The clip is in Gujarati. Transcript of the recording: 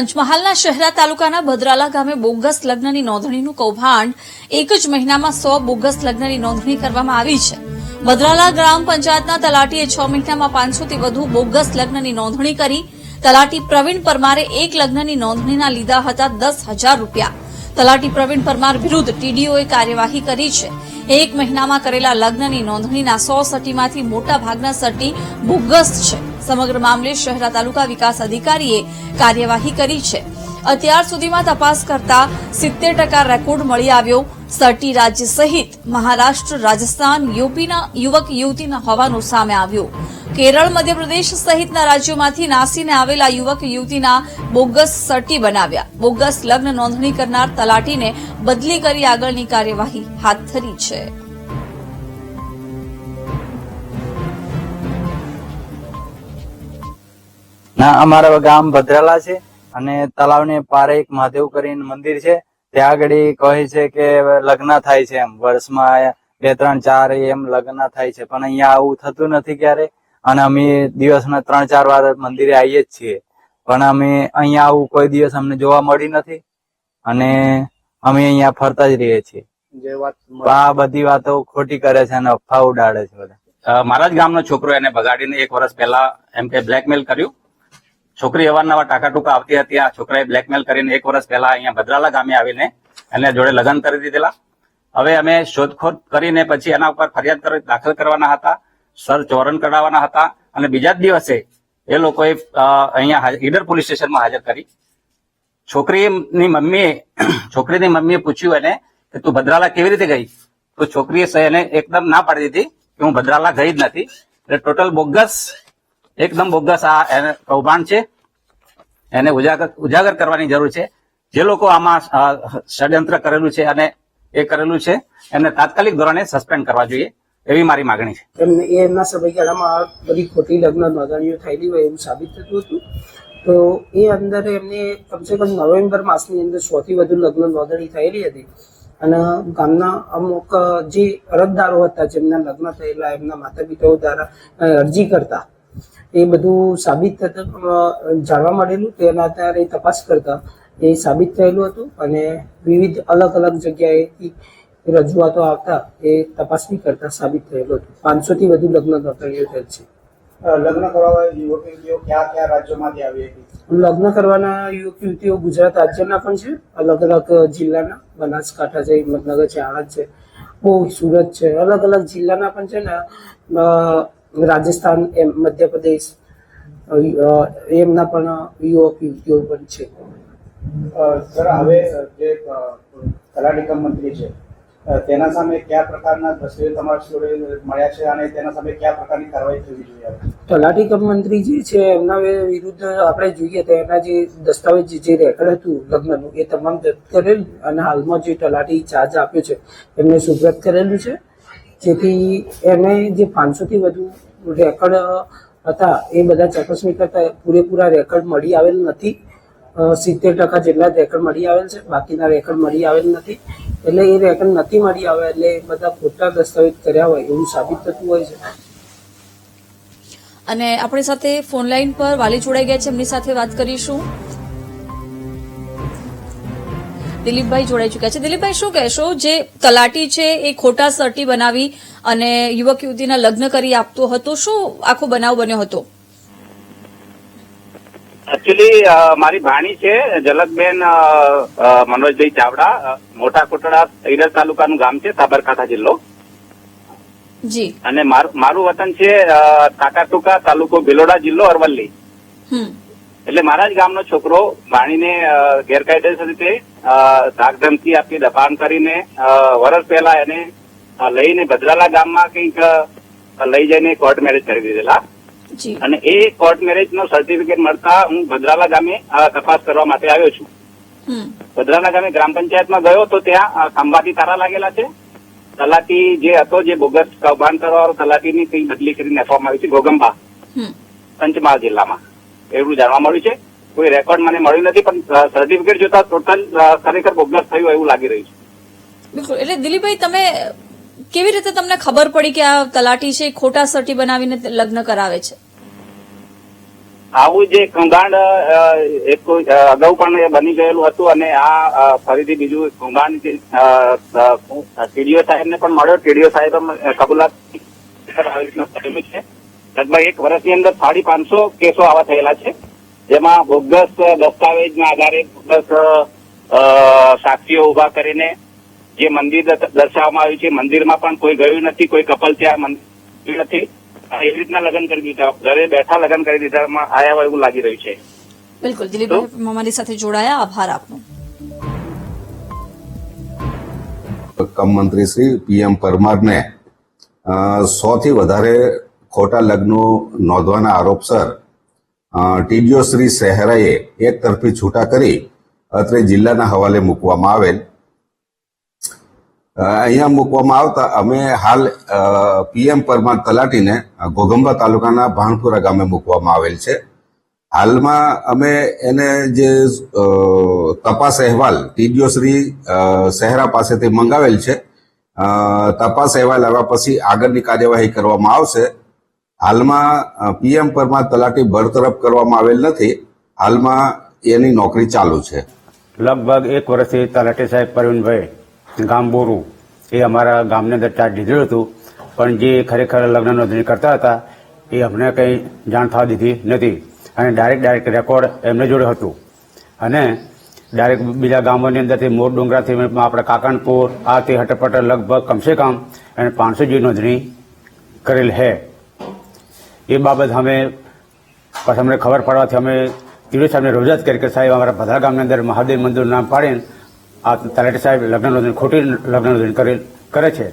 પંચમહાલના શહેરા તાલુકાના ભદ્રાલા ગામે બોગસ લગ્નની નોંધણીનું કૌભાંડ એક જ મહિનામાં સો બોગસ લગ્નની નોંધણી કરવામાં આવી છે. ભદ્રાલા ગ્રામ પંચાયતના તલાટીએ છ મહિનામાં પાંચસોથી વધુ બોગસ લગ્નની નોંધણી કરી. તલાટી પ્રવીણ પરમારે એક લગ્નની નોંધણીના લીધા હતા દસ હજાર રૂપિયા. તલાટી પ્રવીણ પરમાર વિરુદ્ધ ટીડીઓએ કાર્યવાહી કરી છે. એક મહિનામાં કરેલા લગ્નની નોંધણીના સો સટીમાંથી મોટા ભાગના સટી બોગસ છે. સમગ્ર મામલે શહેરા તાલુકા વિકાસ અધિકારીએ કાર્યવાહી કરી છે. અત્યાર સુધીમાં તપાસ કરતા સિત્તેર ટકા રેકોર્ડ મળી આવ્યો. સટી રાજ્ય સહિત મહારાષ્ટ્ર, રાજસ્થાન, યુપીના યુવક યુવતીના હોવાનું સામે આવ્યું. કેરળ, મધ્યપ્રદેશ સહિતના રાજ્યોમાંથી નાસીને આવેલા યુવક, યુવતીના બોગસ સટી બનાવ્યા. બોગસ લગ્ન નોંધણી કરનાર તલાટીને બદલી કરી આગળની કાર્યવાહી હાથ ધરી છે. ના, અમારા ગામ ભદ્રાલા છે અને તલાવને પારે એક મહાદેવ કરીને મંદિર છે. ત્યાં આગળ કહે છે કે લગ્ન થાય છે એમ. વર્ષમાં બે, ત્રણ, ચાર એમ લગ્ન થાય છે. પણ અહીંયા આવું થતું નથી ક્યારે. અને અમે દિવસના ત્રણ ચાર વાર મંદિરે આવીએ જ છીએ. પણ અમે અહીંયા આવું કોઈ દિવસ અમને જોવા મળી નથી અને અમે અહીંયા ફરતા જ રહીએ છીએ. આ બધી વાતો ખોટી કરે છે અને અફવા ઉડાડે છે બધા. મારા જ ગામનો છોકરો એને બગાડીને એક વર્ષ પહેલા એમ કે બ્લેકમેલ કર્યું. છોકરી અવારનવાર ટાકા ટૂંકા આવતી હતી આ છોકરાએ બ્લેકમેલ કરીને એક વર્ષ પહેલા અહીંયા ભદ્રાલા ગામે આવીને એને જોડે લગ્ન કરી દીધેલા. હવે અમે શોધખોળ કરીને પછી એના ઉપર ફરિયાદ દાખલ કરવાના હતા. સર્ચ ચોરણ કઢાવવાના હતા અને બીજા જ દિવસે એ લોકોએ અહીંયા ઈડર પોલીસ સ્ટેશનમાં હાજર કરી. છોકરીની મમ્મીએ છોકરીની મમ્મીએ પૂછ્યું એને કે તું ભદ્રાલા કેવી રીતે ગઈ? તો છોકરીએ એને એકદમ ના પાડી દીધી કે હું ભદ્રાલા ગઈ જ નથી. એટલે ટોટલ બોગસ, એકદમ બોગસ આ એને કૌભાંડ છે. એને ઉજાગર ઉજાગર કરવાની જરૂર છે. જે લોકો આમાં ષડયંત્ર કરેલું છે અને એ કરેલું છે, એને તાત્કાલિક ધોરણે સસ્પેન્ડ કરવા જોઈએ. એવી મારી માગણી છે. એમને એમના સમયગાળામાં બધી ખોટી લગ્ન નોંધણીઓ થયેલી હોય એવું સાબિત થતું હતું? તો એ અંદર એમને કમસે કમ નવેમ્બર માસની અંદર સો થી વધુ લગ્ન નોંધણી થયેલી હતી. અને ગામના અમુક જે અરજદારો હતા જેમના લગ્ન થયેલા, એમના માતા પિતાઓ દ્વારા અરજી કરતા, એ બધું સાબિત થતું જાણવા મળેલું તેના આધારે તપાસ કરતા, એ સાબિત થયેલું હતું અને વિવિધ અલગ અલગ જગ્યાએથી રજૂઆતો આવતા એ તપાસણી કરતા સાબિત થયેલો હતો. પાંચસો થી વધુ લગ્ન નોંધણીઓ થયેલ છે. લગ્ન કરવા યુવતીઓ કયા કયા રાજ્યોમાંથી આવી હતી? લગ્ન કરવાના યુવક યુવતીઓ ગુજરાત રાજ્યના પણ છે અલગ અલગ જિલ્લાના. બનાસકાંઠા છે હિંમતનગર છે આણંદ છે બહુ સુરત છે અલગ અલગ જિલ્લાના પણ છે ને રાજસ્થાન એમ મધ્યપ્રદેશ એમના પણ યુવક યુવતીઓ પણ છે. સર હવે જે કલા નિગમ મંત્રી છે તેના સામે કયા પ્રકારના દસ્તાવેજ તમારા જોડે મળ્યા છે અને તેના સામે કયા પ્રકારની કાર્યવાહી થવી જોઈએ તલાટી કમ મંત્રી જે છે, એમના વિરુદ્ધ આપણે જોઈએ તો એના જે દસ્તાવેજ જે રેકર્ડ હતું લગ્નનું, એ તમામ જપ્ત કરેલ અને હાલમાં જે તલાટી ચાર્જ આપ્યો છે, એમને સુપ્રત કરેલું છે. જેથી એને જે પાંચસોથી વધુ રેકર્ડ હતા, એ બધા ચકાસણી કરતા પૂરેપૂરા રેકર્ડ મળી આવેલ નથી. સિત્તેર ટકા જેટલા રેકર્ડ મળી આવેલ છે. બાકીના રેકર્ડ મળી આવેલ નથી. એટલે એ રેકર્ડ નથી મળી આવે એટલે બધા ખોટા દસ્તાવેજ કર્યા હોય એવું સાબિત થતું હોય છે. અને આપણી સાથે ફોન લાઈન પર વાલી જોડાઈ ગયા છે. એમની સાથે વાત કરીશું. દિલીપભાઈ જોડાઈ ચુક્યા છે. દિલીપભાઈ, શું કહેશો? જે તલાટી છે, એ ખોટા સર્ટી બનાવી અને યુવક યુવતીના લગ્ન કરી આપતો હતો. શું આખો બનાવ બન્યો હતો? એકચ્યુઅલી મારી ભાણી છે ઝલકબેન મનોજભાઈ ચાવડા મોટા કોટડા ઈડર તાલુકાનું ગામ છે સાબરકાંઠા જિલ્લો. જી. અને મારું વતન છે કાકાટુકા તાલુકો ભિલોડા જિલ્લો અરવલ્લી. એટલે મારા જ ગામનો છોકરો ભાણીને ગેરકાયદેસર રીતે ધાકધમકી આપી દબાણ કરીને વર્ષ પહેલા એને લઈને ભદ્રાલા ગામમાં કંઈક લઈ જઈને કોર્ટ મેરેજ કરી દીધેલા. અને એ કોર્ટ મેરેજ નો સર્ટિફિકેટ મળતા હું ભદ્રાલા ગામે તપાસ કરવા માટે આવ્યો છું. ભદ્રાલા ગામે ગ્રામ પંચાયતમાં ગયો તો ત્યાં ખંભાથી તારા લાગેલા છે? તલાટી જે હતો જે બોગસ કૌભાંડ કરવાવાળો તલાટીની કઈ બદલી કરીને આપવામાં આવી છે? ગોગંબા પંચમહાલ જિલ્લામાં. એવું જાણવા મળ્યું છે? કોઈ રેકોર્ડ મને મળ્યું નથી પણ સર્ટિફિકેટ જોતા ટોટલ ખરેખર બોગસ થયું એવું લાગી રહ્યું છે. બિલકુલ. એટલે દિલીપભાઈ તમે કેવી રીતે તમને ખબર પડી કે આ તલાટી છે, ખોટા સર્ટી બનાવીને લગ્ન કરાવે છે? આવું જે કૌભાંડ એક અગાઉ પણ બની ગયેલું હતું અને આ ફરીથી બીજું કૌભાંડ ટીડીઓ સાહેબને પણ મળ્યો. ટીડીઓ સાહેબ કબૂલાત છે. લગભગ એક વર્ષની અંદર સાડી પાંચસો કેસો આવા થયેલા છે, જેમાં બોગસ દસ્તાવેજના આધારે બોગસ સાક્ષીઓ ઊભા કરીને જે મંદિર દર્શાવવામાં આવ્યું છે મંદિરમાં પણ કોઈ ગયું નથી કોઈ કપલ ત્યાં મંદિર નથી. એવી રીતના લગ્ન કરી દીધા. ઘરે બેઠા લગ્ન કરી દીધા આયા હોય એવું લાગી રહ્યું છે. બિલકુલ. દિલીપભાઈ અમારી સાથે જોડાયા. આભાર આપનો. કમ મંત્રી શ્રી પીએમ પરમારને સો થી વધારે ખોટા લગ્નો નોંધવાના આરોપસર ટીડીઓ શ્રી સહેરાએ એક તરફી છૂટા કરી અત્રે જિલ્લાના હવાલે મૂકવામાં આવેલ. અહીંયા મૂકવામાં આવતા અમે હાલ પીએમ પરમાર તલાટીને ઘોઘંબા તાલુકાના ભાણપુરા ગામે મૂકવામાં આવેલ છે. હાલમાં અમે એને જે તપાસ અહેવાલ ટીડીઓ શ્રી સહેરા પાસેથી મંગાવેલ છે. તપાસ અહેવાલ આવ્યા પછી આગળની કાર્યવાહી કરવામાં આવશે. હાલમાં પીએમ પરમાર તલાટી બરતરફ કરવામાં આવેલ નથી. હાલમાં એની નોકરી ચાલુ છે. લગભગ એક વર્ષથી તલાટી સાહેબ પ્રવીણભાઈ ગામ બોરુ એ અમારા ગામની અંદર ચાર્જ લીધેલું હતું. પણ જે ખરેખર લગ્ન નોંધણી કરતા હતા, એ અમને કંઈ જાણ થવા દીધી નથી. અને ડાયરેક્ટ ડાયરેક્ટ રેકોર્ડ એમને જોડે હતું. અને ડાયરેક્ટ બીજા ગામોની અંદરથી મોર ડુંગરાથી આપણે કાકણપુર આ તે હટપટ લગભગ કમસે કમ એને પાંચસો જેવી નોંધણી કરેલ હે એ બાબત અમે પછી અમને ખબર પડવાથી અમે તીર્થ સાહેબને રજૂઆત કરી કે સાહેબ, અમારા બધા ગામની અંદર મહાદેવ મંદિરનું નામ પાડીને આ તલાટી સાહેબ લગ્ન નોંધણી ખોટી લગ્ન નોંધણી કરે કરે છે.